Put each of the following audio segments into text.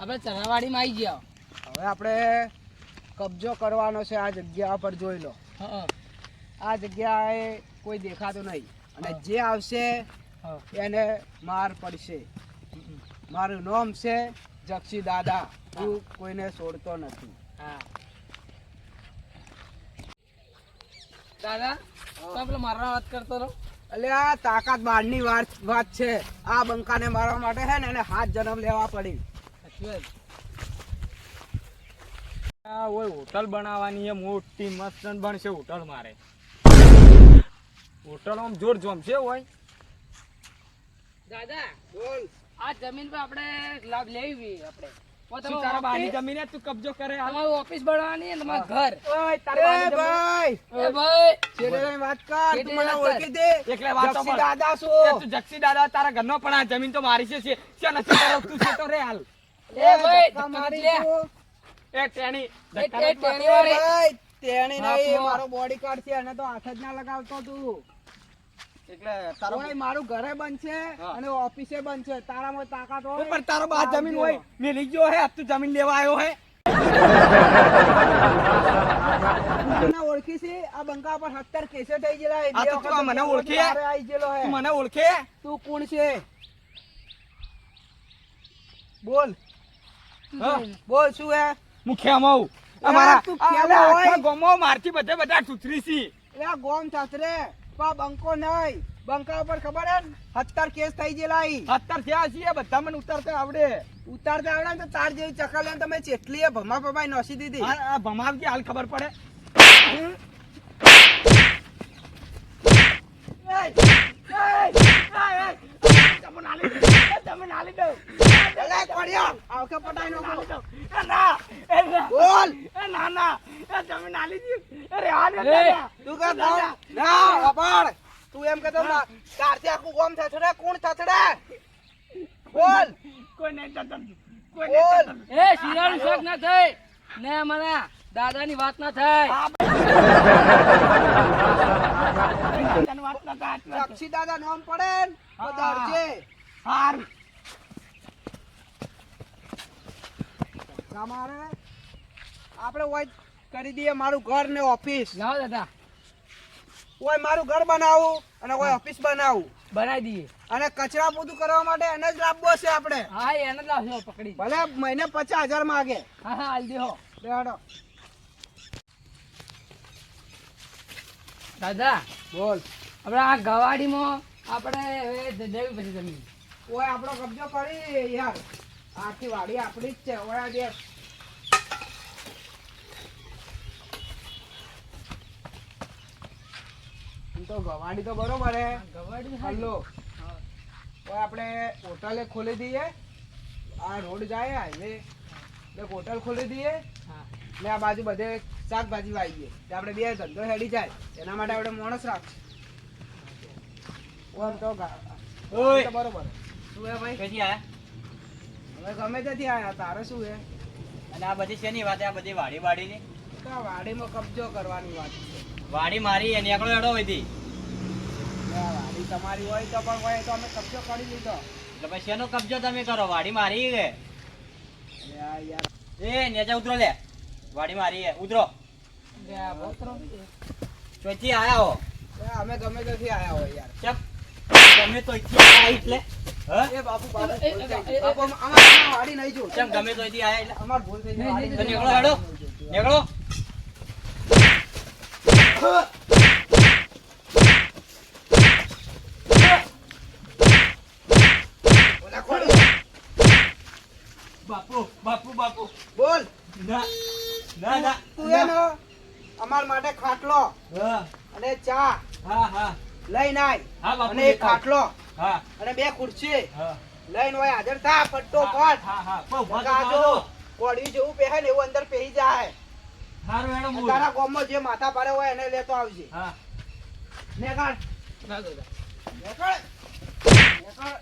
આપણે ચણાવાડીમાં આવી ગયા. હવે આપણે કબજો કરવાનો છે આ જગ્યા પર જોઈ લો. આ જગ્યાએ કોઈ દેખાતું નહીં. અને જે આવશે એને માર પડશે. મારું નામ છે જક્ષી દાદા. હું કોઈને છોડતો નથી. હા. દાદા તો મારા વાત કરતો રહો. એટલે આ તાકાત બહારની વાત વાત છે. આ બંકાને મારવા માટે છે ને એને હાથ જન્મ લેવા પડી. આ ઓય હોટલ બનાવવાની એ મોટી મસ્ત બનશે હોટલ મારે. હોટલ આમ જોર જમશે હોય. દાદા બોલ. આ જમીન પર આપણે લાભ લેવી આપણે. ઓ તારા બાની ઓફિસ- જમીને તું કબજો કરે હાલ. ઓફિસ બનાવવાની અને તમારું ઘર. ઓય એ તારી બાની જમીન- ભાઈ! એ ભાઈ! છેલ્લે વાત કર તું મને. ઓળખી દે. એકલે વાત તો જક્ષી પણ. દાદા એ તું જક્ષી દાદા તારા ઘરનો પણ આ જમીન તો મારી છે છે. છે નથી તું છે તો રે હાલ. એ ભાઈ ધક્કા ધક્કા મારી લે. એ ટેણી એ- ધક્કા એ નથી મારતો. ટેણી વાળી. ભાઈ તેણી નહીં મારો બોડી કાર્ડ છે એને તો હાથ જ ના લગાવતો તું. એટલે તારો મારું ઘરે બનશે અને ઓફિસે બનશે. તારામાં તાકાત હોય પણ તારો બા જમીન હોય મેં લઈ ગયો હે તું જમીન લેવા આવ્યો હે ઓળખી છે આ બંકા પર સત્તર કેસે થઈ ગયેલા મને ઓળખી? મને ઓળખે? તું કોણ છે? બોલ? બોલ શું હે હું ખેમઉ એ, અમારા તું ખેમો હોય? ગામમાં મારથી બધે બધા છી એટલે આ ગોમ છાત્રે પા બંકો નહીં બંકા ઉપર ખબર હે સત્તર કેસ થઈ ગયેલા. અત્યાર થયા છીએ બધા મને ઉતારતા આવડે ઉતારતા આવડે ને તો તાર જેવી ચકલ લઈને તમે ચેટલી એ ભમા પમાઈ નોસી દીધી ભમાવતી હાલ ખબર પડે અલે, કોળિયો, આવકે પટાઈ નાખો. બોલ. એ, તું કે કોણ? ના અપાડ. તું એમ કહેતો ના આખું ગોમ થથડે કોણ થથડે બોલ. બોલ. એ શિરાળું શાક ના થાય. ને અમારા દાદાની વાત ના થાય. સાક્ષી દાદા નામ પડે ને તો દરજે તમારે આપણે ઓય કરી દઈએ મારું ઘર ને ઓફિસ. લાવો દાદા. ઓય મારું ઘર બનાવું અને ઓય ઓફિસ બનાવું. બનાવી દઈએ. અને કચરા બધું કરવા માટે એને જ લાવવો છે આપણે. હા એને જ લાવજો પકડી ભલે મહિને પચાસ હજાર માગે. હા હા હાલ દેહો. બેડો દાદા બોલ. આપણે આ ગવાડીમાં આપણે હવે જવી પછી જમીન. ઓય આપણો કબજો કરી યાર. આખી વાડી આપણી જ છે ઓળા આ તો ગવાડી તો બરોબર હે. ગવાડી હલો ઓય આપણે હોટલે ખોલી દઈએ. આ રોડ જાય હાઈવે. એટલે હોટલ ખોલી દઈએ. હા. ને આ બાજુ બધે શાકભાજી વાવીએ. એટલે આપણે બે ધંધો હેડી જાય. એના માટે આપણે માણસ રાખશું. ઓમ તો ગા- ઓય. બરોબર. શું હે ભાઈ? કઈ આયા? હવે ગમે ત્યાંથી આયા તારે શું છે? અને આ બધી શેની વાત આ બધી વાડી વાડીની? ની આ વાડીમાં કબજો કરવાની વાત છે. વાડી મારી એની એકડો એડો હોય હતી વાડી તમારી હોય તો પણ હોય તો અમે કબજો કરી લીધો. એટલે પછી શેનો કબજો તમે કરો? વાડી મારી યાર. એ નેજા ઉતરો લે. વાડી મારી છે. ઉતરો. ચોથી આયા હો. અમે ગમે ત્યાંથી આયા હોય યાર. ચપ તમે તો એટલે. હા એ બાપુ બાપુ નહીં ગમે તો આયા એટલે? અમાર ભૂલ થઈ નીકળો હેડો. નીકળો. બોલ. ના ના ના તું એનો અમાર માટે ખાટલો હા. અને ચા હા હા. લઈને આય. હા બાપુ અને એક ખાટલો. હા. અને બે ખુરશી. હા. લઈને હોય હાજર થા પટ્ટો કોટ. હા કોડી જેવું પહેરે ને એવું અંદર પહેરી જાય. હારું હેડો મૂળ. તારા ગામમાં જે માથા પાડે હોય એને લેતો આવજે. હા. નેકાળ. ના દાદા નેકાળ. નેકાળ.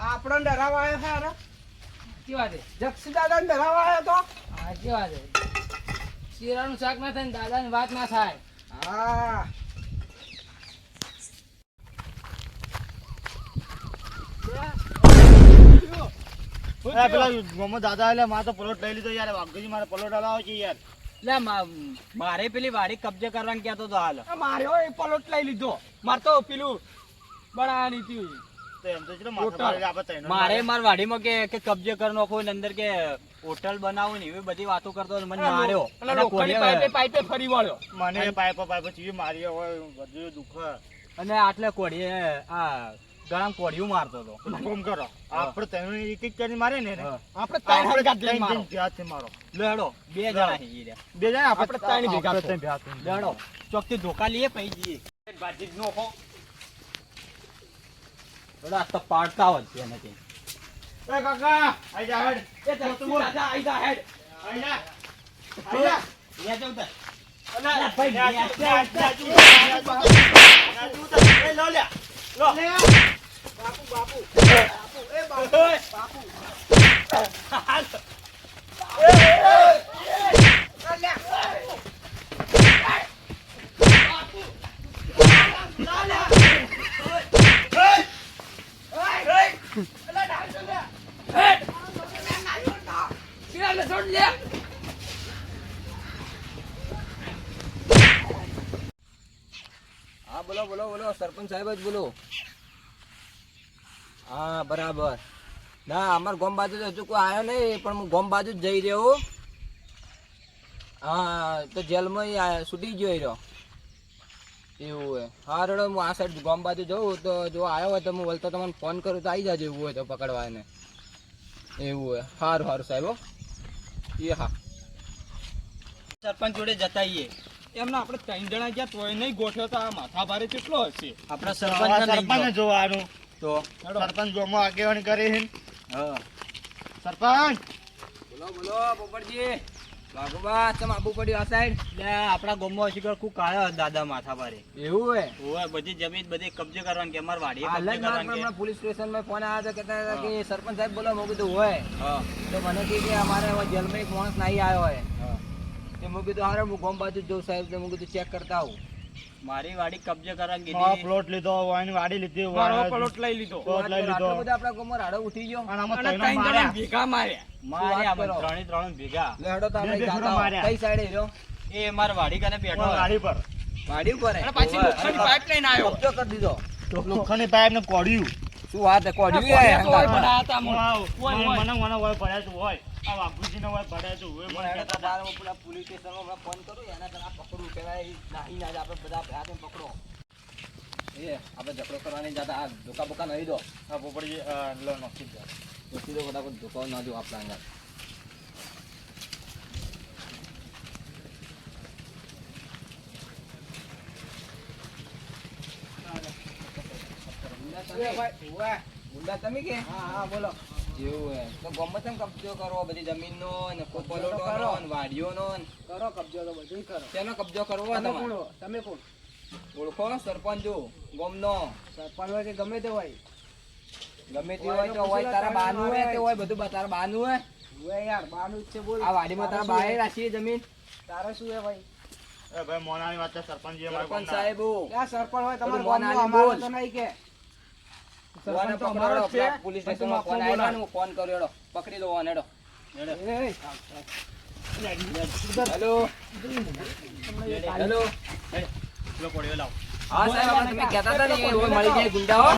આપણો ડરાવા આવ્યો છે અરે? કેવી વાત છે? જક્ષી દાદા ડરાવા આવ્યો તો? હા નું વાત છે શાક ના થાય ને દાદાની વાત ના થાય. હા. અરે પેલા દાદા એટલે મારે તો પ્લોટ લઈ લીધો યાર. વાઘજી મારે પ્લોટ હલાવો છે યાર. લે મારે પેલી વાડી કબજે કરવાનું કહેતો તો હાલ. મારે પલોટ લઈ લીધો. મારે તો પેલું બનાવવાની હતી. તો એમ તો ચલો માથે મારે મારે વાડીમાં કે કે કબજે કરી નાખો અંદર કે હોટલ બનાવો ને એવી બધી વાતો કરતો મને માર્યો. પાઇપે પાઇપે ફરી વળ્યો. મને એ પાઇપો પાઇપો ચીવી માર્યો હોય બધું દુઃખ. અને આટલે કોળીએ આ ગળામાં કોડિયું મારતો હતો. કોમ કરો. આપણે ત્રણેય એક એક કરીને મારે ને આપણે ત્રણ ત્રણ ભેગા થઈને મારો. લે બે જણા હી રે. બે જણા? આપણે ત્રણ ભેગા થઈ ભેગા થઈ લે હેડો ચોકથી ધોકા લઈએ પઈ જઈએ. ભાજી નો હો બડા તો પાડતા હોત છે નથી એ કાકા આઈ જા હેડ. એ તો બોલ. જા આઈ જા હેડ. આઈ જા. આઈ જા. લે જાઉં તાર. અલા, ભાઈ, જા, લે, જા, જા, જા, જા, જા, જા, જા, જા, એ લો લ્યા. લો. બાપુ બાપુ બાપુ એ બાપુ બાપુ હા બોલો બોલો બોલો. સરપંચ સાહેબ જ બોલો. હા બરાબર. ના અમાર ગોમ બાજુ તો હજુ કોઈ આવ્યો નહીં પણ હું ગોમ બાજુ જ જઈ રહ્યો હા. તો જેલમાં છૂટી ગયો રહ્યો. એવું હોય. હા રડો હું આ સાઈડ ગોમ બાજુ જઉં તો જો આવ્યો હોય તો હું વળતો તમને ફોન કરું તો આવી જાજો એવું હોય તો પકડવા એને એવું હોય. સારું સારું સાહેબ એ હા. સરપંચ જોડે જતા આઈએ. એમના આપણે ત્રણ જણા ગયા તોય નહીં ગોઠવ્યો તો આ માથા ભારે કેટલો હશે? આપણા સરપંચ જોવાનું. તો સરપંચ જોમાં આગેવાની કરી. હા. સરપંચ! બોલો બોલો પોપટજી. બાબુબા ચમ આબુ પડ્યું આ સાઈડ લે આપણા ગોમો શીખર કુ કાળા દાદા માથા પર. એવું હે ઓય બધી જમીન બધી કબજે કરવાની કે અમાર જ કબજે કરવાની કે. પોલીસ સ્ટેશન સ્ટેશનમાં ફોન આવ્યો તો કહેતા હતા કે સરપંચ સાહેબ બોલો મેં કીધું હોય. હા. તો મને કે અમારે જેલમાં એક માણસ નાઈ આવ્યો હોય. તો મેં કીધું હારે હું ગોમ બાજુ જ જઉં સાહેબ. તો મેં કીધું ચેક કરતા આવું. મારી વાડી કબજે કરવા ગઈ હા પ્લોટ લીધો વાણી વાડી લીધી મારો પ્લોટ લઈ લીધો. પ્લોટ લઈ લીધો. બધા આપડા ગોમર હાડો ઉઠી ગયો. અને આમાં ત્રણ ત્રણ ભેગા માર્યા. માર્યા અમે ત્રણ ત્રણ ભેગા. લેડો તો આપણે જાતા કઈ સાઈડે રહ્યો? એ માર વાડી કને બેઠો વાડી પર. વાડી પર અને પાછી લોખંડી પાઇપ લઈને આવ્યો. કબજો કરી દીધો. લોખંડી પાઇપ ને કોડ્યું શું વાત કોડ્યું એ? પડ્યા હતા મને મને હોય પડ્યા હોય. આ વાઘુજીને હોય ભરાય તું હોય મને મને કહેતા બાર પેલા પોલીસ સ્ટેશનમાં હમણાં ફોન કરું એના પેલા પકડું કેવાય નાહી ના આપણે બધા ભેગા થઈને પકડો. એ આપણે ઝઘડો કરવાની જતા આ ધોકા બોકા નહીં દો. આ પોપટજી અ, લો નોખી દો. તો સીધો ફટાફટ ધોકો ના દો આપણા અંદર. ગુંડા તમે કે હા હા બોલો. એવું હે તો ગમે તેમ કબજો કરવો બધી જમીનનો ને કોઈ પલોટોનો ને વાડીઓનો. ને કરો કબજો તો બધું કરો. શેનો કબજો કરવો હોય તમે કોણ તમે કોણ? ઓળખો સરપંચો ગોમનો. સરપંચ હોય કે ગમે તે હોય. ગમે તે હોય તો હોય તારા બાનું હોય તે હોય. બધું તારા બાનું હોય. હોય યાર બાનું જ છે બોલ. આ વાડીમાં તારા બાએ રાખીએ જમીન? તારે શું હે ભાઈ? એ ભાઈ મોનાની વાત છે સરપંચજી સરપંચ સાહેબ. સરપંચ હોય તમારે બોલ. તો નહીં કે. ઓને તો અમારો છે. પોલીસ સ્ટેશનમાં ફોન આવ્યો ને હું ફોન કર્યો હેડો. પકડી દો ઓને હેડો. એ, હેલો. હેલો. લો કોળીઓ લાવો હા સાહેબ તમે કહેતા હતા ને એ મળી જાય ગુંડાઓ.